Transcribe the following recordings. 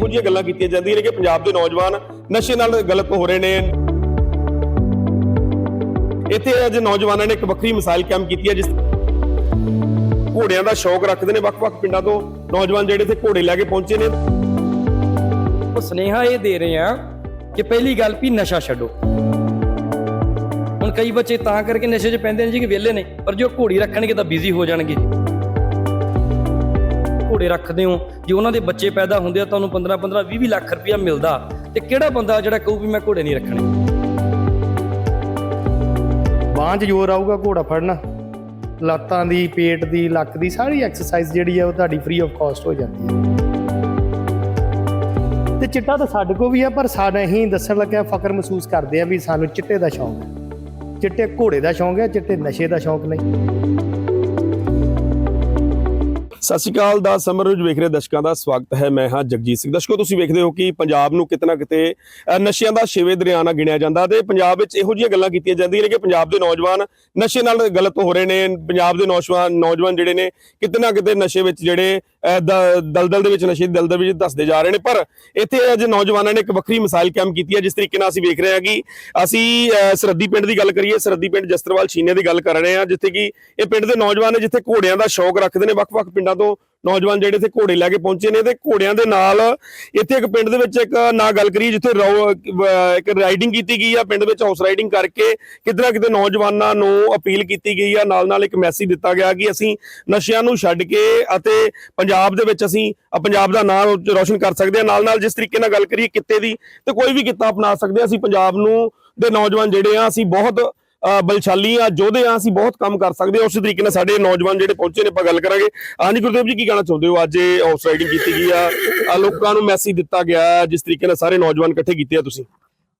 ਇਹੋ ਜਿਹੀਆਂ ਗੱਲਾਂ ਕੀਤੀਆਂ ਜਾਂਦੀਆਂ ਨੇ ਕਿ ਪੰਜਾਬ ਦੇ ਨੌਜਵਾਨ ਨਸ਼ੇ ਨਾਲ ਗਲਤ ਹੋ ਰਹੇ ਨੇ। ਇੱਥੇ ਅੱਜ ਨੌਜਵਾਨਾਂ ਨੇ ਇੱਕ ਵੱਖਰੀ ਮਿਸਾਲ ਕਾਇਮ ਕੀਤੀ ਹੈ, ਜਿਸ ਘੋੜਿਆਂ ਦਾ ਸ਼ੌਕ ਰੱਖਦੇ ਨੇ ਵੱਖ-ਵੱਖ ਪਿੰਡਾਂ ਤੋਂ ਨੌਜਵਾਨ ਜਿਹੜੇ ਇੱਥੇ ਘੋੜੇ ਲੈ ਕੇ ਪਹੁੰਚੇ ਨੇ। ਸੁਨੇਹਾ ਇਹ ਦੇ ਰਹੇ ਆ ਕਿ ਪਹਿਲੀ ਗੱਲ ਵੀ ਨਸ਼ਾ ਛੱਡੋ। ਹੁਣ ਕਈ ਬੱਚੇ ਤਾਂ ਕਰਕੇ ਨਸ਼ੇ 'ਚ ਪੈਂਦੇ ਨੇ ਜੀ ਕਿ ਵਿਹਲੇ ਨੇ, ਪਰ ਜੋ ਘੋੜੀ ਰੱਖਣਗੇ ਤਾਂ ਬਿਜ਼ੀ ਹੋ ਜਾਣਗੇ। ਘੋੜੇ ਰੱਖਦੇ ਹੋ, ਜੇ ਉਹਨਾਂ ਦੇ ਬੱਚੇ ਪੈਦਾ ਹੁੰਦੇ ਆ, ਤੁਹਾਨੂੰ 15 15 20 ਲੱਖ ਰੁਪਇਆ ਮਿਲਦਾ। ਤੇ ਕਿਹੜਾ ਬੰਦਾ ਜਿਹੜਾ ਕਹੂ ਵੀ ਮੈਂ ਘੋੜੇ ਨਹੀਂ ਰੱਖਣੇ ਬਾਂਹ 'ਚ ਜ਼ੋਰ ਆਊਗਾ ਘੋੜਾ ਫੜਨਾ। ਲੱਤਾਂ ਦੀ, ਪੇਟ ਦੀ, ਲੱਕ ਦੀ ਸਾਰੀ ਐਕਸਰਸਾਈਜ਼ ਜਿਹੜੀ ਆ, ਉਹ ਤੁਹਾਡੀ ਫ੍ਰੀ ਆਫ ਕਾਸਟ ਹੋ ਜਾਂਦੀ ਹੈ ਤੇ ਚਿੱਟਾ ਤਾਂ ਸਾਡੇ ਕੋ ਵੀ ਹੈ ਪਰ ਸਾਡਾ ਹੀ ਦੱਸਣ ਲੱਗਿਆ ਫਕਰ ਮਹਿਸੂਸ ਕਰਦੇ ਆ ਵੀ ਸਾਨੂੰ ਚਿੱਟੇ ਦਾ ਸ਼ੌਂਕ ਹੈ। ਚਿੱਟੇ ਘੋੜੇ ਦਾ ਸ਼ੌਂਕ ਹੈ, ਚਿੱਟੇ ਨਸ਼ੇ ਦਾ ਸ਼ੌਂਕ ਨਹੀਂ। ਸਤਿ ਸ਼੍ਰੀ ਅਕਾਲ ਦਾ ਸਮਰ ਵੇਖ ਰਹੇ ਦਰਸ਼ਕਾਂ ਦਾ ਸਵਾਗਤ ਹੈ। ਮੈਂ ਹਾਂ ਜਗਜੀਤ ਸਿੰਘ। ਦਰਸ਼ਕੋ ਤੁਸੀਂ ਵੇਖਦੇ ਹੋ ਕਿ ਪੰਜਾਬ ਨੂੰ ਕਿਤਨਾ ਕਿਤੇ ਨਸ਼ਿਆਂ ਦਾ ਛੇਵੇਂ ਦਰਿਆ ਨਾਲ ਗਿਣਿਆ ਜਾਂਦਾ ਤੇ ਪੰਜਾਬ ਵਿੱਚ ਇਹੋ ਜਿਹੀਆਂ ਗੱਲਾਂ ਕੀਤੀਆਂ ਜਾਂਦੀਆਂ ਨੇ ਕਿ ਪੰਜਾਬ ਦੇ ਨੌਜਵਾਨ ਨਸ਼ੇ ਨਾਲ ਗਲਤ ਹੋ ਰਹੇ ਨੇ। ਪੰਜਾਬ ਦੇ ਨੌਜਵਾਨ ਨੌਜਵਾਨ ਜਿਹੜੇ ਨੇ ਕਿਤਨਾ ਕਿਤੇ ਨਸ਼ੇ ਵਿੱਚ ਜਿਹੜੇ ਦ- ਦਲਦਲ ਦੇ ਵਿੱਚ ਨਸ਼ੇ ਦੀ ਦਲਦਲ ਵਿੱਚ ਦੱਸਦੇ ਜਾ ਰਹੇ ਨੇ। ਪਰ ਇੱਥੇ ਅੱਜ ਨੌਜਵਾਨਾਂ ਨੇ ਇੱਕ ਵੱਖਰੀ ਮਿਸਾਲ ਕਾਇਮ ਕੀਤੀ ਹੈ ਜਿਸ ਤਰੀਕੇ ਨਾਲ ਅਸੀਂ ਵੇਖ ਰਹੇ ਹਾਂ ਕਿ ਅਸੀਂ ਅ, ਸਰਹੱਦੀ ਪਿੰਡ ਦੀ ਗੱਲ ਕਰੀਏ ਸਰਹੱਦੀ ਪਿੰਡ ਜਸਤਰਵਾਲ ਛੀਨੇ ਦੀ ਗੱਲ ਕਰ ਰਹੇ ਹਾਂ ਜਿੱਥੇ ਕਿ ਇਹ ਪਿੰਡ ਦੇ ਨੌਜਵਾਨ ਨੇ ਜਿੱਥੇ ਘੋੜਿਆਂ ਦਾ ਸ਼ੌਕ ਰੱਖਦੇ ਨੇ ਵੱਖ-ਵੱਖ ਪਿੰਡਾਂ ਤੋਂ ਨੌਜਵਾਨ ਜਿਹੜੇ ਇੱਥੇ ਘੋੜੇ ਲੈ ਕੇ ਪਹੁੰਚੇ ਨੇ ਤੇ ਘੋੜਿਆਂ ਦੇ ਨਾਲ ਇੱਥੇ ਇੱਕ ਪਿੰਡ ਦੇ ਵਿੱਚ ਇੱਕ ਨਾ ਗੱਲ ਕਰੀਏ ਜਿੱਥੇ ਇੱਕ ਰਾਈਡਿੰਗ ਕੀਤੀ ਗਈ ਆ, ਪਿੰਡ ਵਿੱਚ ਹਾਊਸ ਰਾਈਡਿੰਗ ਕਰਕੇ ਕਿਤੇ ਕਿਤੇ ਨੌਜਵਾਨਾਂ ਨੂੰ ਅਪੀਲ ਕੀਤੀ ਗਈ ਆ। ਨਾਲ ਨਾਲ ਇੱਕ ਮੈਸੇਜ ਦਿੱਤਾ ਗਿਆ ਕਿ ਅਸੀਂ ਨਸ਼ਿਆਂ ਨੂੰ ਛੱਡ ਕੇ ਅਤੇ ਪੰਜਾਬ ਦੇ ਵਿੱਚ ਅਸੀਂ ਪੰਜਾਬ ਦਾ ਨਾਮ ਰੋਸ਼ਨ ਕਰ ਸਕਦੇ ਹਾਂ। ਨਾਲ ਨਾਲ ਜਿਸ ਤਰੀਕੇ ਨਾਲ ਗੱਲ ਕਰੀਏ ਕਿੱਤੇ ਦੀ, ਤੇ ਕੋਈ ਵੀ ਕਿੱਤਾ ਅਪਣਾ ਸਕਦੇ ਹਾਂ। ਅਸੀਂ ਪੰਜਾਬ ਨੂੰ ਦੇ ਨੌਜਵਾਨ ਜਿਹੜੇ ਆ, ਅਸੀਂ ਬਹੁਤ ਬਲਸ਼ਾਲੀ ਆ, ਯੋਧੇ ਆ, ਅਸੀਂ ਬਹੁਤ ਕੰਮ ਕਰ ਸਕਦੇ ਹਾਂ। ਉਸੇ ਤਰੀਕੇ ਨਾਲ ਸਾਡੇ ਨੌਜਵਾਨ ਜਿਹੜੇ ਪਹੁੰਚੇ ਨੇ, ਆਪਾਂ ਗੱਲ ਕਰਾਂਗੇ। ਹਾਂਜੀ, ਗੁਰਦੇਵ ਜੀ, ਕੀ ਕਹਿਣਾ ਚਾਹੁੰਦੇ ਹੋ? ਅੱਜ ਇਹ ਹਾਊਸ ਰਾਈਡਿੰਗ ਕੀਤੀ ਗਈ ਆ। ਲੋਕਾਂ ਨੂੰ ਮੈਸੇਜ ਦਿੱਤਾ ਗਿਆ ਜਿਸ ਤਰੀਕੇ ਨਾਲ ਸਾਰੇ ਨੌਜਵਾਨ ਇਕੱਠੇ ਕੀਤੇ ਆ ਤੁਸੀਂ?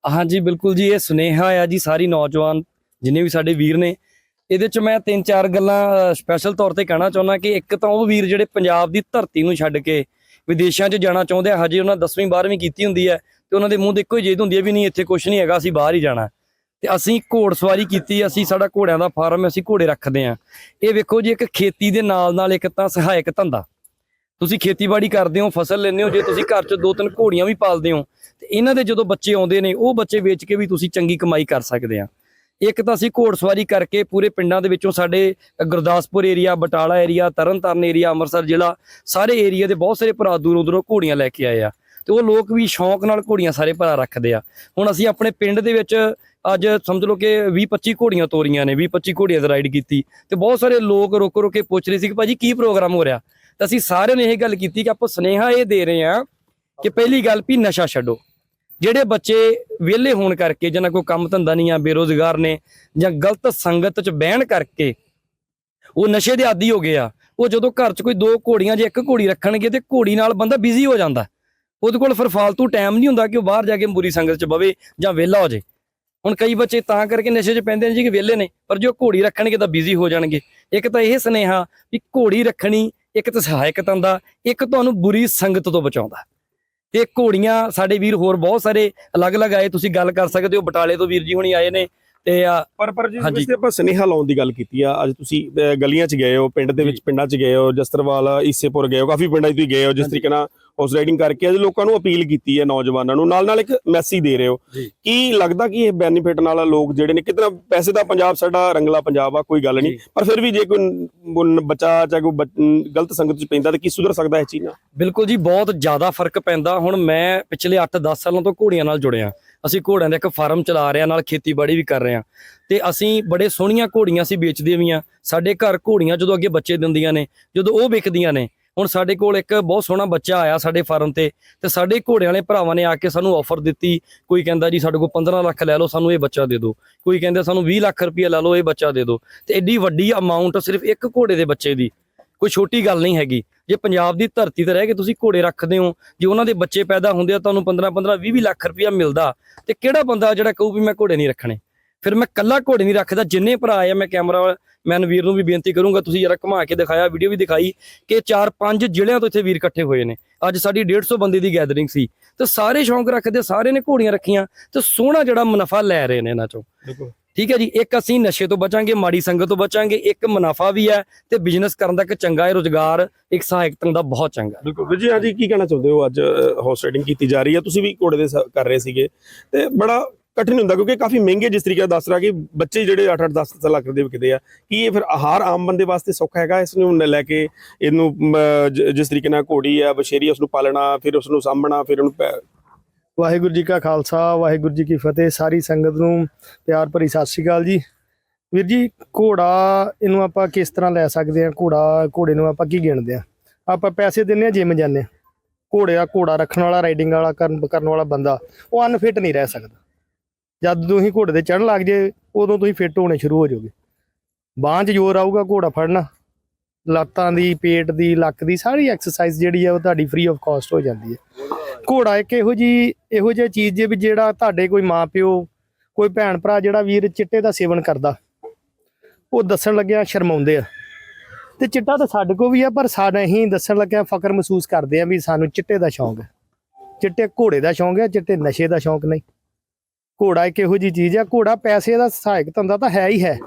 ਹਾਂਜੀ, ਬਿਲਕੁਲ ਜੀ, ਇਹ ਸੁਨੇਹਾ ਆ ਜੀ ਸਾਰੀ ਨੌਜਵਾਨ, ਜਿੰਨੇ ਵੀ ਸਾਡੇ ਵੀਰ ਨੇ। ਇਹਦੇ ਚ ਮੈਂ ਤਿੰਨ ਚਾਰ ਗੱਲਾਂ ਸਪੈਸ਼ਲ ਤੌਰ ਤੇ ਕਹਿਣਾ ਚਾਹੁੰਦਾ ਕਿ ਇੱਕ ਤਾਂ ਉਹ ਵੀਰ ਜਿਹੜੇ ਪੰਜਾਬ ਦੀ ਧਰਤੀ ਨੂੰ ਛੱਡ ਕੇ ਵਿਦੇਸ਼ਾਂ 'ਚ ਜਾਣਾ ਚਾਹੁੰਦੇ ਆ, ਹਜੇ ਉਹਨਾਂ 10ਵੀਂ 12ਵੀਂ ਕੀਤੀ ਹੁੰਦੀ ਹੈ ਤੇ ਉਹਨਾਂ ਦੇ ਮੂੰਹ ਤੇ ਇੱਕੋ ਹੀ ਜੇਦ ਹੁੰਦੀ ਹੈ ਵੀ ਨਹੀਂ, ਇੱਥੇ ਕੁਝ ਨਹੀਂ ਹੈਗਾ, ਅਸੀਂ ਬਾਹਰ ਹੀ ਜਾਣਾ। ਤੇ ਅਸੀਂ ਘੋੜ ਸਵਾਰੀ ਕੀਤੀ ਅਸੀਂ ਸਾਡਾ ਘੋੜਿਆਂ ਦਾ ਫਾਰਮ ਹੈ, ਅਸੀਂ ਘੋੜੇ ਰੱਖਦੇ ਆ ਇਹ ਵੇਖੋ ਜੀ ਇੱਕ ਖੇਤੀ ਦੇ ਨਾਲ ਨਾਲ ਇੱਕ ਤਾਂ ਸਹਾਇਕ ਧੰਦਾ। ਤੁਸੀਂ ਖੇਤੀਬਾੜੀ ਕਰਦੇ ਹੋ ਫਸਲ ਲੈਂਦੇ ਹੋ ਜੇ ਤੁਸੀਂ ਘਰ 'ਚ ਦੋ ਤਿੰਨ ਘੋੜੀਆਂ ਵੀ ਪਾਲਦੇ ਹੋ ਤੇ ਇਹਨਾਂ ਦੇ ਜਦੋਂ ਬੱਚੇ ਆਉਂਦੇ ਨੇ ਉਹ ਬੱਚੇ ਵੇਚ ਕੇ ਵੀ ਤੁਸੀਂ ਚੰਗੀ ਕਮਾਈ ਕਰ ਸਕਦੇ ਆ ਇੱਕ ਤਾਂ ਅਸੀਂ ਘੋੜਸਵਾਰੀ ਕਰਕੇ ਪੂਰੇ ਪਿੰਡਾਂ ਦੇ ਵਿੱਚੋਂ ਸਾਡੇ Gurdaspur area Batala area Tarn Taran area Amritsar ਜ਼ਿਲ੍ਹਾ ਸਾਰੇ ਏਰੀਆ ਦੇ ਬਹੁਤ ਸਾਰੇ ਭਰਾ ਦੂਰੋਂ ਦੂਰੋਂ ਘੋੜੀਆਂ ਲੈ ਕੇ ਆਏ ਆ। ਤੇ ਉਹ ਲੋਕ ਵੀ ਸ਼ੌਂਕ ਨਾਲ ਘੋੜੀਆਂ ਸਾਰੇ ਭਰਾ ਰੱਖਦੇ ਆ। ਹੁਣ ਅਸੀਂ ਆਪਣੇ ਪਿੰਡ ਦੇ ਵਿੱਚ ਅੱਜ ਸਮਝ ਲਓ ਕਿ 20 25 ਘੋੜੀਆਂ ਤੋਰੀਆਂ ਨੇ 20 25 ਘੋੜੀਆਂ ਦੀ ਰਾਈਡ ਕੀਤੀ। ਤੇ ਬਹੁਤ ਸਾਰੇ ਲੋਕ ਰੁਕ ਰੁਕ ਕੇ ਪੁੱਛ ਰਹੇ ਸੀ ਕਿ ਭਾਜੀ ਕੀ ਪ੍ਰੋਗਰਾਮ ਹੋ ਰਿਹਾ? ਤਾਂ ਅਸੀਂ ਸਾਰਿਆਂ ਨੇ ਇਹ ਗੱਲ ਕੀਤੀ ਕਿ ਆਪਾਂ ਸੁਨੇਹਾ ਇਹ ਦੇ ਰਹੇ ਆ ਕਿ ਪਹਿਲੀ ਗੱਲ ਵੀ ਨਸ਼ਾ ਛੱਡੋ। ਜਿਹੜੇ ਬੱਚੇ ਵਿਹਲੇ ਹੋਣ ਕਰਕੇ ਜਿਹਨਾਂ ਕੋਈ ਕੰਮ ਧੰਦਾ ਨਹੀਂ ਆ, ਬੇਰੋਜ਼ਗਾਰ ਨੇ ਜਾਂ ਗਲਤ ਸੰਗਤ 'ਚ ਬਹਿਣ ਕਰਕੇ ਉਹ ਨਸ਼ੇ ਦੇ ਆਦੀ ਹੋ ਗਏ ਆ, ਉਹ ਜਦੋਂ ਘਰ 'ਚ ਕੋਈ ਦੋ ਘੋੜੀਆਂ ਜੇ ਇੱਕ ਘੋੜੀ ਰੱਖਣਗੇ ਤੇ ਘੋੜੀ ਨਾਲ ਬੰਦਾ ਬਿਜ਼ੀ ਹੋ ਜਾਂਦਾ। ਉਹਦੇ ਕੋਲ ਫਿਰ ਫਾਲਤੂ ਟਾਈਮ ਨਹੀਂ ਹੁੰਦਾ ਕਿ ਉਹ ਬਾਹਰ ਜਾ ਕੇ ਬੁਰੀ ਸੰਗਤ 'ਚ ਬਵੇ ਜਾਂ ਵਿਹਲਾ ਹੋ ਜੇ। ਹੁਣ ਕਈ ਬੱਚੇ ਤਾਂ ਕਰਕੇ ਨਸ਼ੇ 'ਚ ਪੈਂਦੇ ਨੇ ਜੀ ਕਿ ਵਿਹਲੇ ਨੇ ਪਰ ਜੋ ਘੋੜੀ ਰੱਖਣਗੇ ਤਾਂ ਬਿਜ਼ੀ ਹੋ ਜਾਣਗੇ। ਇੱਕ ਤਾਂ ਇਹ ਸੁਨੇਹਾ ਵੀ ਘੋੜੀ ਰੱਖਣੀ ਇੱਕ ਤਾਂ ਸਹਾਇਕ ਧੰਦਾ ਇੱਕ ਤੁਹਾਨੂੰ ਬੁਰੀ ਸੰਗਤ ਤੋਂ ਬਚਾਉਂਦਾ। ਤੇ ਘੋੜੀਆਂ ਸਾਡੇ ਵੀਰ ਹੋਰ ਬਹੁਤ ਸਾਰੇ ਅਲੱਗ-ਅਲੱਗ ਆਏ ਤੁਸੀਂ ਗੱਲ ਕਰ ਸਕਦੇ ਹੋ ਬਟਾਲੇ ਤੋਂ ਵੀਰ ਜੀ ਹੁਣੀ ਆਏ ਨੇ ਤੇ ਆ, ਪਰ ਪਰ ਜਿਸ ਹਾਂਜੀ। ਵਿੱਚ ਆਪਾਂ ਸੁਨੇਹਾ ਲਾਉਣ ਦੀ ਗੱਲ ਕੀਤੀ ਆ। ਅੱਜ ਤੁਸੀਂ ਗਲੀਆਂ 'ਚ ਗਏ ਹੋ ਪਿੰਡ ਦੇ ਵਿੱਚ ਪਿੰਡਾਂ 'ਚ ਗਏ ਹੋ ਜਸਤਰਵਾਲ ਈਸੇਪੁਰ ਗਏ ਹੋ ਕਾਫੀ ਪਿੰਡਾਂ 'ਚ ਤੁਸੀਂ ਗਏ ਹੋ ਜਿਸ। ਤਰੀਕੇ ਨਾਲ ਹਾਊਸ ਰਾਈਡਿੰਗ ਕਰਕੇ ਅੱਜ ਲੋਕਾਂ ਨੂੰ ਅਪੀਲ ਕੀਤੀ ਹੈ ਨੌਜਵਾਨਾਂ ਨੂੰ। ਨਾਲ ਨਾਲ ਇੱਕ ਮੈਸੇਜ ਦੇ ਰਹੇ ਹੋ ਜੀ। ਕੀ ਲੱਗਦਾ ਕਿ ਇਹ ਬੈਨੀਫਿਟ ਨਾਲ ਲੋਕ ਜਿਹੜੇ ਨੇ ਕਿਤਨਾ ਪੈਸੇ ਦਾ ਪੰਜਾਬ ਸਾਡਾ ਰੰਗਲਾ ਪੰਜਾਬ ਆ ਕੋਈ ਗੱਲ ਨਹੀਂ। ਜੀ। ਪਰ ਫਿਰ ਵੀ ਜੇ ਕੋਈ ਬੱਚਾ ਚਾਹੇ ਕੋਈ ਗਲਤ ਸੰਗਤ 'ਚ ਪੈਂਦਾ ਤਾਂ ਕੀ ਸੁਧਰ ਸਕਦਾ ਇਹ ਚੀਜ਼ ਨਾਲ? ਬਿਲਕੁਲ ਜੀ ਬਹੁਤ ਜ਼ਿਆਦਾ ਫ਼ਰਕ ਪੈਂਦਾ। ਹੁਣ ਮੈਂ ਪਿਛਲੇ 8-10 ਸਾਲਾਂ ਤੋਂ ਘੋੜੀਆਂ ਨਾਲ ਜੁੜਿਆ। ਅਸੀਂ ਘੋੜਿਆਂ ਦਾ ਇੱਕ ਫਾਰਮ ਚਲਾ ਰਹੇ ਹਾਂ ਨਾਲ ਖੇਤੀਬਾੜੀ ਵੀ ਕਰ ਰਹੇ ਹਾਂ। ਤੇ ਅਸੀਂ ਬੜੇ ਸੋਹਣੀਆਂ ਘੋੜੀਆਂ ਅਸੀਂ ਵੇਚਦੇ ਵੀ ਹਾਂ। ਸਾਡੇ ਘਰ ਘੋੜੀਆਂ ਜਦੋਂ ਅੱਗੇ ਬੱਚੇ ਦਿੰਦੀਆਂ ਨੇ ਜਦੋਂ ਉਹ ਵਿਕਦੀਆਂ ਨੇ ਹੁਣ ਸਾਡੇ ਕੋਲ ਇੱਕ ਬਹੁਤ ਸੋਹਣਾ ਬੱਚਾ ਆਇਆ ਸਾਡੇ ਫਾਰਮ ਤੇ ਤੇ ਸਾਡੇ ਘੋੜਿਆਂ ਵਾਲੇ ਭਰਾਵਾਂ ਨੇ ਆ ਕੇ ਸਾਨੂੰ ਆਫਰ ਦਿੱਤੀ। ਕੋਈ ਕਹਿੰਦਾ ਜੀ ਸਾਡੇ ਕੋਲ 15 ਲੱਖ ਲੈ ਲਓ, ਸਾਨੂੰ ਇਹ ਬੱਚਾ ਦੇ ਦਿਓ। ਕੋਈ ਕਹਿੰਦਾ ਸਾਨੂੰ 20 ਲੱਖ ਰੁਪਏ ਲੈ ਲਓ, ਇਹ ਬੱਚਾ ਦੇ ਦਿਓ। ਤੇ ਐਡੀ ਵੱਡੀ ਅਮਾਉਂਟ ਸਿਰਫ ਇੱਕ ਘੋੜੇ ਦੇ ਬੱਚੇ ਦੀ। ਕੋਈ ਛੋਟੀ ਗੱਲ ਨਹੀਂ ਹੈਗੀ। ਜੇ ਪੰਜਾਬ ਦੀ ਧਰਤੀ ਤੇ ਰਹਿ ਕੇ ਤੁਸੀਂ ਘੋੜੇ ਰੱਖਦੇ ਹੋ, ਜੇ ਉਹਨਾਂ ਦੇ ਬੱਚੇ ਪੈਦਾ ਹੁੰਦੇ ਆ, ਤੁਹਾਨੂੰ 15 15 20 20 ਲੱਖ ਰੁਪਇਆ ਮਿਲਦਾ। ਤੇ ਕਿਹੜਾ ਬੰਦਾ ਜਿਹੜਾ ਕਹੂ ਵੀ ਮੈਂ ਘੋੜੇ ਨਹੀਂ ਰੱਖਣੇ? ਫਿਰ ਮੈਂ ਕੱਲਾ ਘੋੜੇ ਨਹੀਂ ਰੱਖਦਾ ਜਿੰਨੇ ਭਰਾ ਆਏ ਆ ਮੈਂ ਕੈਮਰਾ ਮੈਨ ਵੀਰ ਨੂੰ ਵੀ ਬੇਨਤੀ ਕਰੂੰਗਾ ਤੁਸੀਂ ਜਰਾ ਘੁਮਾ ਕੇ ਦਿਖਾਇਆ ਵੀਡੀਓ ਵੀ ਦਿਖਾਈ ਕਿ ਚਾਰ ਪੰਜ ਜ਼ਿਲ੍ਹਿਆਂ ਤੋਂ ਇੱਥੇ ਵੀਰ ਇਕੱਠੇ ਹੋਏ ਨੇ। ਅੱਜ ਸਾਡੀ 150 ਬੰਦੇ ਦੀ ਗੈਦਰਿੰਗ ਸੀ। ਤੇ ਸਾਰੇ ਸ਼ੌਂਕ ਰੱਖਦੇ ਸਾਰੇ ਨੇ ਘੋੜੀਆਂ ਰੱਖੀਆਂ ਤੇ ਸੋਹਣਾ ਜਿਹੜਾ ਮੁਨਾਫਾ ਲੈ ਰਹੇ ਨੇ ਇਹਨਾਂ ਚੋਂ। ਠੀਕ ਹੈ ਜੀ ਇੱਕ ਅਸੀਂ ਨਸ਼ੇ ਤੋਂ ਬਚਾਂਗੇ ਮਾੜੀ ਸੰਗਤ ਤੋਂ ਬਚਾਂਗੇ ਇੱਕ ਮੁਨਾਫਾ ਵੀ ਹੈ ਤੇ ਬਿਜ਼ਨਸ ਕਰਨ ਦਾ ਇੱਕ ਚੰਗਾ ਹੈ ਰੋਜ਼ਗਾਰ ਇੱਕ ਸਹਾਇਕ ਢੰਗ ਦਾ ਬਹੁਤ ਚੰਗਾ। ਬਿਲਕੁਲ। ਵੀਰ ਜੀ ਕੀ ਕਹਿਣਾ ਚਾਹੁੰਦੇ ਹੋ? ਅੱਜ ਹਾਰਸ ਰਾਈਡਿੰਗ ਕੀਤੀ ਜਾ ਰਹੀ ਹੈ। ਤੁਸੀਂ ਵੀ ਘੋੜੇ ਦੇ ਕਰ ਰਹੇ ਸੀਗੇ ਤੇ ਬੜਾ ਕਠਿਨ ਹੁੰਦਾ ਕਿਉਂਕਿ ਕਾਫੀ ਮਹਿੰਗੇ ਜਿਸ ਤਰੀਕੇ ਨਾਲ ਦੱਸ ਰਿਹਾ ਕਿ ਬੱਚੇ ਜਿਹੜੇ 8-8 10 ਲੱਖ ਦੇ ਵਿਕਦੇ ਆ ਕੀ ਇਹ ਫਿਰ ਆਹਾਰ ਆਮ ਬੰਦੇ ਵਾਸਤੇ ਸੌਖਾ ਹੈਗਾ? ਇਸ ਨੂੰ ਲੈ ਕੇ ਇਹਨੂੰ ਜਿਸ ਤਰੀਕੇ ਨਾਲ ਘੋੜੀ ਆ ਬਸ਼ੇਰੀ ਆ, ਉਸ ਨੂੰ ਪਾਲਣਾ ਫਿਰ ਉਸ ਨੂੰ ਸਾਂਭਣਾ ਫਿਰ ਉਹਨੂੰ ਪੈ- ਵਾਹਿਗੁਰੂ ਜੀ ਕਾ ਖਾਲਸਾ ਵਾਹਿਗੁਰੂ ਜੀ ਕੀ ਫਤਿਹ। ਸਾਰੀ ਸੰਗਤ ਨੂੰ ਪਿਆਰ ਭਰੀ ਸਤਿ ਸ਼੍ਰੀ ਅਕਾਲ ਜੀ। ਵੀਰ ਜੀ ਘੋੜਾ ਇਹਨੂੰ ਆਪਾਂ ਕਿਸ ਤਰ੍ਹਾਂ ਲੈ ਸਕਦੇ ਆ ਘੋੜਾ ਘੋੜੇ ਨੂੰ ਆਪਾਂ ਕੀ ਗਿਣਦੇ ਆ ਆਪਾਂ ਪੈਸੇ ਦਿੰਨੇ ਆ ਜਿਮ ਜਾਂਦੇ ਆ ਘੋੜੇ ਦਾ ਘੋੜਾ ਰੱਖਣ ਵਾਲਾ ਰਾਈਡਿੰਗ ਵਾਲਾ ਕਰਨ ਕਰਨ ਵਾਲਾ ਬੰਦਾ ਉਹ ਅਨਫਿਟ ਨਹੀਂ ਰਹਿ ਸਕਦਾ। ਜਦ ਤੁਸੀਂ ਘੋੜੇ ਤੇ ਚੜ੍ਹਨ ਲੱਗ ਜੇ, ਉਦੋਂ ਤੁਸੀਂ ਫਿੱਟ ਹੋਣੇ ਸ਼ੁਰੂ ਹੋ ਜਾਓਗੇ। ਬਾਂਹ 'ਚ ਜ਼ੋਰ ਆਊਗਾ ਘੋੜਾ ਫੜਨਾ। ਲੱਤਾਂ ਦੀ, ਪੇਟ ਦੀ, ਲੱਕ ਦੀ ਸਾਰੀ ਐਕਸਰਸਾਈਜ਼ ਜਿਹੜੀ ਆ, ਉਹ ਤੁਹਾਡੀ ਫ੍ਰੀ ਆਫ ਕਾਸਟ ਹੋ ਜਾਂਦੀ ਹੈ। ਘੋੜਾ ਇੱਕ ਇਹੋ ਜੀ ਇਹੋ ਜਿਹੀ ਚੀਜ਼ ਜੇ ਵੀ ਜਿਹੜਾ ਤੁਹਾਡੇ ਕੋਈ ਮਾਪਿਓ, ਕੋਈ ਭੈਣ ਭਰਾ ਜਿਹੜਾ ਵੀਰ ਚਿੱਟੇ ਦਾ ਸੇਵਨ ਕਰਦਾ, ਉਹ ਦੱਸਣ ਲੱਗਿਆ ਸ਼ਰਮਾਉਂਦੇ ਆ। ਤੇ ਚਿੱਟਾ ਤਾਂ ਸਾਡੇ ਕੋ ਵੀ ਆ, ਪਰ ਸਾਡਾ ਹੀ ਦੱਸਣ ਲੱਗਿਆ ਫਕਰ ਮਹਿਸੂਸ ਕਰਦੇ ਆ ਵੀ ਸਾਨੂੰ ਚਿੱਟੇ ਦਾ ਸ਼ੌਂਕ ਹੈ। ਚਿੱਟੇ ਘੋੜੇ ਦਾ ਸ਼ੌਂਕ ਹੈ, ਚਿੱਟੇ ਨਸ਼ੇ ਦਾ ਸ਼ੌਂਕ ਨਹੀਂ। ਘੋੜਾ ਇੱਕ ਇਹੋ ਜੀ ਚੀਜ਼ ਆ? ਘੋੜਾ ਪੈਸੇ ਦਾ ਸਹਾਇਕ ਧੰਦਾ ਤਾਂ ਹੈ ਹੀ ਹੈ।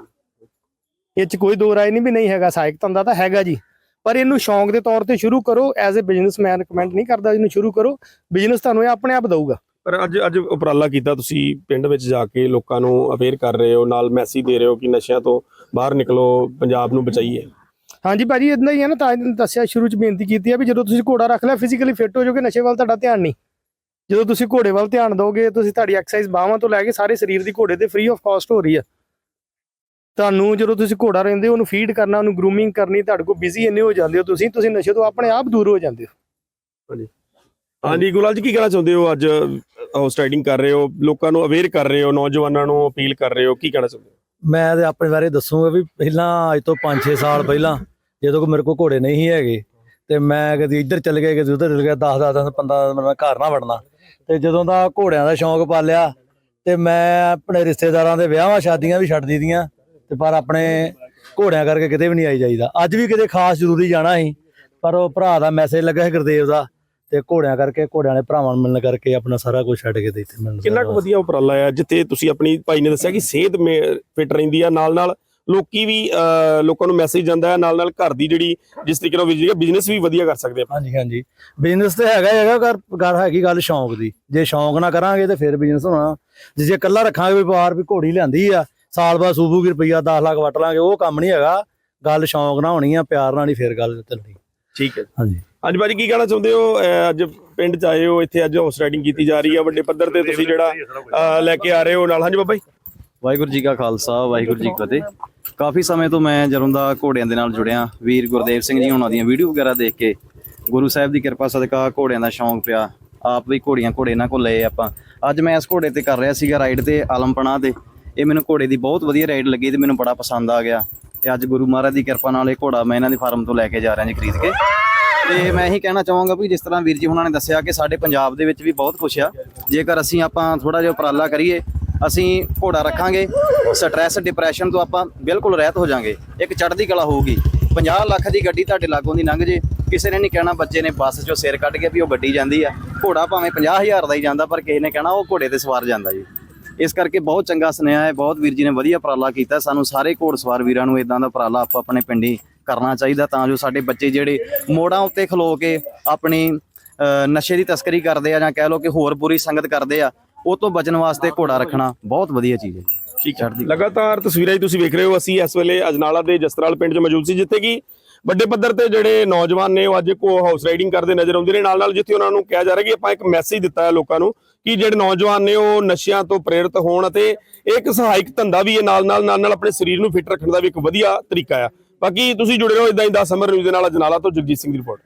ਇਹ ਚ ਕੋਈ ਦੋ ਰਾਏ ਨਹੀਂ ਵੀ ਨਹੀਂ ਹੈਗਾ ਸਹਾਇਕ ਧੰਦਾ ਤਾਂ ਹੈਗਾ ਜੀ। ਪਰ ਇਹਨੂੰ ਸ਼ੌਂਕ ਦੇ ਤੌਰ ਤੇ ਸ਼ੁਰੂ ਕਰੋ ਐਜ਼ ਅ ਬਿਜ਼ਨਸਮੈਨ ਰეკਮੈਂਡ ਨਹੀਂ ਕਰਦਾ ਇਹਨੂੰ ਸ਼ੁਰੂ ਕਰੋ। ਬਿਜ਼ਨਸ ਤੁਹਾਨੂੰ ਇਹ ਆਪਣੇ ਆਪ ਦਊਗਾ। ਪਰ ਅੱਜ ਅੱਜ ਉਪਰਾਲਾ ਕੀਤਾ ਤੁਸੀਂ ਪਿੰਡ ਵਿੱਚ ਜਾ ਕੇ ਲੋਕਾਂ ਨੂੰ ਅਵੇਅਰ ਕਰ ਰਹੇ ਹੋ ਨਾਲ ਮੈਸੇਜ ਦੇ ਰਹੇ ਹੋ ਕਿ ਨਸ਼ਿਆਂ ਤੋਂ ਬਾਹਰ ਨਿਕਲੋ ਪੰਜਾਬ ਨੂੰ ਬਚਾਈਏ। ਹਾਂਜੀ ਭਾਜੀ ਇਦਾਂ ਹੀ ਹੈ ਨਾ ਤਾਂ ਦੱਸਿਆ ਸ਼ੁਰੂ ਚ ਬੇਨਤੀ ਕੀਤੀ ਆ ਵੀ ਜਦੋਂ ਤੁਸੀਂ ਘੋੜਾ ਰੱਖ ਲਿਆ ਫਿਜ਼ੀਕਲੀ ਫਿੱਟ ਹੋ ਜਾਓਗੇ ਨਸ਼ੇ ਵੱਲ ਤੁਹਾਡਾ ਧਿਆਨ ਨਹੀਂ। ਜਦੋਂ ਤੁਸੀਂ ਘੋੜੇ ਵੱਲ ਧਿਆਨ ਦਿਓਗੇ ਤੁਸੀਂ ਤੁਹਾਡੀ ਐਕਸਰਸਾਈਜ਼ ਬਾਹਾਂ ਤੋਂ ਲੈ ਕੇ ਸਾਰੇ ਸਰੀਰ ਦੀ ਘੋੜੇ ਤੇ ਫ੍ਰੀ ਆਫ ਕਾਸਟ ਹੋ ਰਹੀ ਆ ਤੁਹਾਨੂੰ ਜਦੋਂ ਤੁਸੀਂ ਘੋੜਾ ਰਹਿੰਦੇ ਹੋ ਉਹਨੂੰ ਫੀਡ ਕਰਨਾ ਉਹਨੂੰ ਗਰੂਮਿੰਗ ਕਰਨੀ ਤੁਹਾਡੇ ਕੋਲ ਬਿਜ਼ੀ ਇੰਨੇ ਹੋ ਜਾਂਦੇ ਹੋ ਤੁਸੀਂ ਤੁਸੀਂ ਨਸ਼ੇ ਤੋਂ ਆਪਣੇ ਆਪ ਦੂਰ ਹੋ ਜਾਂਦੇ ਹੋ। ਹਾਂਜੀ। ਗੁਲਾਲ ਜੀ ਕੀ ਕਹਿਣਾ ਚਾਹੁੰਦੇ ਹੋ? ਅੱਜ ਹਾਰਸ ਰਾਈਡਿੰਗ ਕਰ ਰਹੇ ਹੋ ਲੋਕਾਂ ਨੂੰ ਅਵੇਅਰ ਕਰ ਰਹੇ ਹੋ ਨੌਜਵਾਨਾਂ ਨੂੰ ਅਪੀਲ ਕਰ ਰਹੇ ਹੋ ਕੀ ਕਹਿਣਾ ਚਾਹੁੰਦੇ ਹੋ? ਮੈਂ ਤੇ ਆਪਣੇ ਬਾਰੇ ਦੱਸੂਗਾ ਵੀ ਪਹਿਲਾਂ ਅੱਜ ਤੋਂ 5-6 ਸਾਲ ਪਹਿਲਾਂ ਜਦੋਂ ਕੋ ਮੇਰੇ ਕੋਲ ਘੋੜੇ ਨਹੀਂ ਸੀ ਹੈਗੇ ਤੇ ਮੈਂ ਕਦੀ ਇੱਧਰ ਚਲ ਗਿਆ ਕਦੀ ਉੱਧਰ ਚਲ ਗਿਆ 10 10 15 ਮੈਂ ਘਰ ਨਾ ਵੜਨਾ। ਤੇ ਜਦੋਂ ਦਾ ਘੋੜਿਆਂ ਦਾ ਸ਼ੌਂਕ ਪਾਲਿਆ ਤੇ ਮੈਂ ਆਪਣੇ ਰਿਸ਼ਤੇਦਾਰਾਂ ਦੇ ਵਿਆਹਾਂ ਸ਼ਾਦੀਆਂ ਵੀ ਛੱਡ ਦਿੱਤੀਆਂ ਤੇ ਪਰ ਆਪਣੇ ਘੋੜਿਆਂ ਕਰਕੇ ਕਿਤੇ ਵੀ ਨਹੀਂ ਆਈ ਜਾਈਦਾ। ਅੱਜ ਵੀ ਕਿਤੇ ਖਾਸ ਜ਼ਰੂਰੀ ਜਾਣਾ ਸੀ ਪਰ ਉਹ ਭਰਾ ਦਾ ਮੈਸੇਜ ਲੱਗਾ ਸੀ ਗੁਰਦੇਵ ਦਾ ਤੇ ਘੋੜਿਆਂ ਕਰਕੇ ਘੋੜਿਆਂ ਦੇ ਭਰਾਵਾਂ ਨੂੰ ਮਿਲਣ ਕਰਕੇ ਆਪਣਾ ਸਾਰਾ ਕੁਝ ਛੱਡ ਕੇ ਇੱਥੇ ਮਿਲਣ ਕਿੰਨਾ ਕੁ ਵਧੀਆ ਉਪਰਾਲਾ ਆ ਜਿੱਥੇ ਤੁਸੀਂ ਆਪਣੀ ਭਾਈ ਨੇ ਦੱਸਿਆ ਕਿ ਸਿਹਤ ਫਿਟ ਰਹਿੰਦੀ ਆ ਨਾਲ ਨਾਲ ਲੋਕੀ ਵੀ ਅਹ, ਲੋਕਾਂ ਨੂੰ ਮੈਸੇਜ ਜਾਂਦਾ ਹੈ ਨਾਲ ਨਾਲ ਘਰ ਦੀ ਜਿਹੜੀ ਜਿਸ ਤਰੀਕੇ ਨਾਲ ਬਿਜ਼ਨਸ ਵੀ ਵਧੀਆ ਕਰ ਸਕਦੇ ਆ ਹਾਂਜੀ ਹਾਂਜੀ। ਬਿਜ਼ਨਸ ਤੇ ਹੈਗਾ ਹੀ ਹੈਗਾ ਕਰ ਗੱਲ ਹੈਗੀ ਗੱਲ ਸ਼ੌਂਕ ਦੀ। ਜੇ ਸ਼ੌਂਕ ਨਾ ਕਰਾਂਗੇ ਤੇ ਫਿਰ ਬਿਜ਼ਨਸ ਹੋਣਾ। ਜੇ ਜੇ ਇਕੱਲਾ ਰੱਖਾਂਗੇ ਵੀ ਬਾਹਰ ਵੀ ਘੋੜੀ ਲਿਆਂਦੀ ਆ ਸਾਲ ਬਾਅਦ ਸੂਬੂਗੀ ਰੁਪਈਆ 10 ਲੱਖ ਵਟ ਲਾਂਗੇ ਉਹ ਕੰਮ ਨਹੀਂ ਹੈਗਾ। ਗੱਲ ਸ਼ੌਂਕ ਨਾਲ ਹੋਣੀ ਆ ਪਿਆਰ ਨਾਲ ਹੀ ਫਿਰ ਗੱਲ ਚੱਲਣੀ। ਠੀਕ ਹੈ। ਹਾਂਜੀ। ਅੱਜ ਬਾਜੀ ਕੀ ਕਹਿਣਾ ਚਾਹੁੰਦੇ ਹੋ? ਅੱਜ ਪਿੰਡ ਚ ਆਏ ਹੋ ਇੱਥੇ ਅੱਜ ਹਾਰਸ ਰਾਈਡਿੰਗ ਕੀਤੀ ਜਾ ਰਹੀ ਆ ਵੱਡੇ ਪੱਧਰ ਤੇ ਤੁਸੀਂ ਜਿਹੜਾ ਲੈ ਕੇ ਆ ਰਹੇ ਹੋ ਨਾਲ। ਹਾਂਜੀ ਬਾਬਾ ਜੀ। ਵਾਹਿਗੁਰੂ ਜੀ ਕਾ ਖਾਲਸਾ ਵਾਹਿਗੁਰੂ ਜੀ ਕੀ ਫਤਿਹ। ਕਾਫੀ ਸਮੇਂ ਤੋਂ ਮੈਂ ਜਦੋਂ ਦਾ ਘੋੜਿਆਂ ਦੇ ਨਾਲ ਜੁੜਿਆ। ਵੀਰ ਗੁਰਦੇਵ ਸਿੰਘ ਜੀ ਉਹਨਾਂ ਦੀਆਂ ਵੀਡੀਓ ਵਗੈਰਾ ਦੇਖ ਕੇ ਗੁਰੂ ਸਾਹਿਬ ਦੀ ਕਿਰਪਾ ਸਦਕਾ ਘੋੜਿਆਂ ਦਾ ਸ਼ੌਂਕ ਪਿਆ। ਆਪ ਵੀ ਘੋੜੀਆਂ ਘੋੜੇ ਇਹਨਾਂ ਕੋਲ ਲਏ ਆਪਾਂ। ਅੱਜ ਮੈਂ ਇਸ ਘੋੜੇ ਤੇ ਕਰ ਰਿਹਾ ਸੀਗਾ ਰਾਈਡ ਤੇ ਆਲਮਪਣਾ ਤੇ। ਇਹ ਮੈਨੂੰ ਘੋੜੇ ਦੀ ਬਹੁਤ ਵਧੀਆ ਰਾਈਡ ਲੱਗੀ ਤੇ ਮੈਨੂੰ ਬੜਾ ਪਸੰਦ ਆ ਗਿਆ। ਤੇ ਅੱਜ ਗੁਰੂ ਮਹਾਰਾਜ ਦੀ ਕਿਰਪਾ ਨਾਲ ਇਹ ਘੋੜਾ ਮੈਂ ਇਹਨਾਂ ਦੀ ਫਾਰਮ ਤੋਂ ਲੈ ਕੇ ਜਾ ਰਿਹਾ ਜੀ ਖਰੀਦ ਕੇ। ਤੇ ਮੈਂ ਇਹੀ ਕਹਿਣਾ ਚਾਹਾਂਗਾ ਵੀ ਜਿਸ ਤਰ੍ਹਾਂ ਵੀਰ ਜੀ ਉਹਨਾਂ ਨੇ ਦੱਸਿਆ ਕਿ ਸਾਡੇ ਪੰਜਾਬ ਦੇ ਵਿੱਚ ਵੀ ਬਹੁਤ ਕੁਛ ਆ। ਜੇਕਰ ਅਸੀਂ ਆਪਾਂ ਥੋੜਾ ਜਿਹਾ ਉਪਰਾਲਾ ਕਰੀਏ ਅਸੀਂ ਘੋੜਾ ਰੱਖਾਂਗੇ ਸਟ੍ਰੈਸ ਡਿਪਰੈਸ਼ਨ ਤੋਂ ਆਪਾਂ ਬਿਲਕੁਲ ਰਹਿਤ ਹੋ ਜਾਾਂਗੇ। ਇੱਕ ਚੜ੍ਹਦੀ ਕਲਾ ਹੋਊਗੀ। 50 ਲੱਖ ਦੀ ਗੱਡੀ ਤੁਹਾਡੇ ਲਾਗੋਂ ਦੀ ਲੰਘ ਜੇ। ਕਿਸੇ ਨੇ ਨਹੀਂ ਕਹਿਣਾ, ਬੱਚੇ ਨੇ ਬੱਸ 'ਚੋਂ ਸਿਰ ਕੱਢ ਕੇ ਵੀ ਉਹ ਗੱਡੀ ਜਾਂਦੀ ਆ। ਘੋੜਾ ਭਾਵੇਂ 50000 ਦਾ ਹੀ ਜਾਂਦਾ, ਪਰ ਕਿਸੇ ਨੇ ਕਹਿਣਾ, ਉਹ ਘੋੜੇ ਤੇ ਸਵਾਰ ਜਾਂਦਾ ਜੀ। ਇਸ ਕਰਕੇ ਬਹੁਤ ਚੰਗਾ ਸੁਨੇਹਾ ਹੈ, ਬਹੁਤ ਵੀਰ ਜੀ ਨੇ ਵਧੀਆ ਉਪਰਾਲਾ ਕੀਤਾ। ਸਾਨੂੰ ਸਾਰੇ ਘੋੜਸਵਾਰ ਵੀਰਾਂ ਨੂੰ ਇਦਾਂ ਦਾ ਉਪਰਾਲਾ ਆਪੋ ਆਪਣੇ ਪਿੰਡੀ ਕਰਨਾ ਚਾਹੀਦਾ, ਤਾਂ ਜੋ ਸਾਡੇ ਬੱਚੇ ਜਿਹੜੇ ਮੋੜਾਂ ਉੱਤੇ ਖਲੋ ਕੇ ਆਪਣੀ ਨਸ਼ੇ ਦੀ ਤਸਕਰੀ ਕਰਦੇ ਆ ਜਾਂ ਕਹਿ ਲਓ ਕਿ ਹੋਰ ਬੁਰੀ ਸੰਗਤ ਕਰਦੇ ਆ ਉਹ ਤੋਂ ਬਚਣ ਵਾਸਤੇ ਘੋੜਾ ਰੱਖਣਾ ਬਹੁਤ ਵਧੀਆ ਚੀਜ਼ ਹੈ। ਠੀਕ ਹੈ। ਲਗਾਤਾਰ ਤਸਵੀਰਾਂ ਹੀ ਤੁਸੀਂ ਵੇਖ ਰਹੇ ਹੋ ਅਸੀਂ ਇਸ ਵੇਲੇ ਅਜਨਾਲਾ ਦੇ ਜਸਤਰਾਲ ਪਿੰਡ 'ਚ ਮੌਜੂਦ ਸੀ ਜਿੱਥੇ ਕਿ ਵੱਡੇ ਪੱਧਰ ਤੇ ਜਿਹੜੇ ਨੌਜਵਾਨ ਨੇ ਉਹ ਅੱਜ ਕੋ ਹਾਊਸ ਰਾਈਡਿੰਗ ਕਰਦੇ ਨਜ਼ਰ ਆਉਂਦੇ ਨੇ। ਨਾਲ ਨਾਲ ਜਿੱਥੇ ਉਹਨਾਂ ਨੂੰ ਕਿਹਾ ਜਾ ਰਿਹਾ ਕਿ ਆਪਾਂ ਇੱਕ ਮੈਸੇਜ ਦਿੱਤਾ ਹੈ ਲੋਕਾਂ ਨੂੰ ਕਿ ਜਿਹੜੇ ਨੌਜਵਾਨ ਨੇ ਉਹ ਨਸ਼ਿਆਂ ਤੋਂ ਪ੍ਰੇਰਿਤ ਹੋਣ ਅਤੇ ਇਹ ਇੱਕ ਸਹਾਇਕ ਧੰਦਾ ਵੀ ਹੈ ਨਾਲ ਨਾਲ ਨਾਲ ਨਾਲ ਆਪਣੇ ਸਰੀਰ ਨੂੰ ਫਿੱਟ ਰੱਖਣ ਦਾ ਵੀ ਇੱਕ ਵਧੀਆ ਤਰੀਕਾ ਆ। ਬਾਕੀ ਤੁਸੀਂ ਜੁੜੇ ਰਹੋ ਇਦਾਂ ਹੀ ਦਾ ਸਮਰ ਨਿਊਜ਼ ਦੇ ਨਾਲ ਅਜਨਾਲਾ ਤੋਂ ਜਗਜੀਤ ਸਿੰਘ ਦੀ ਰਿਪੋਰਟ।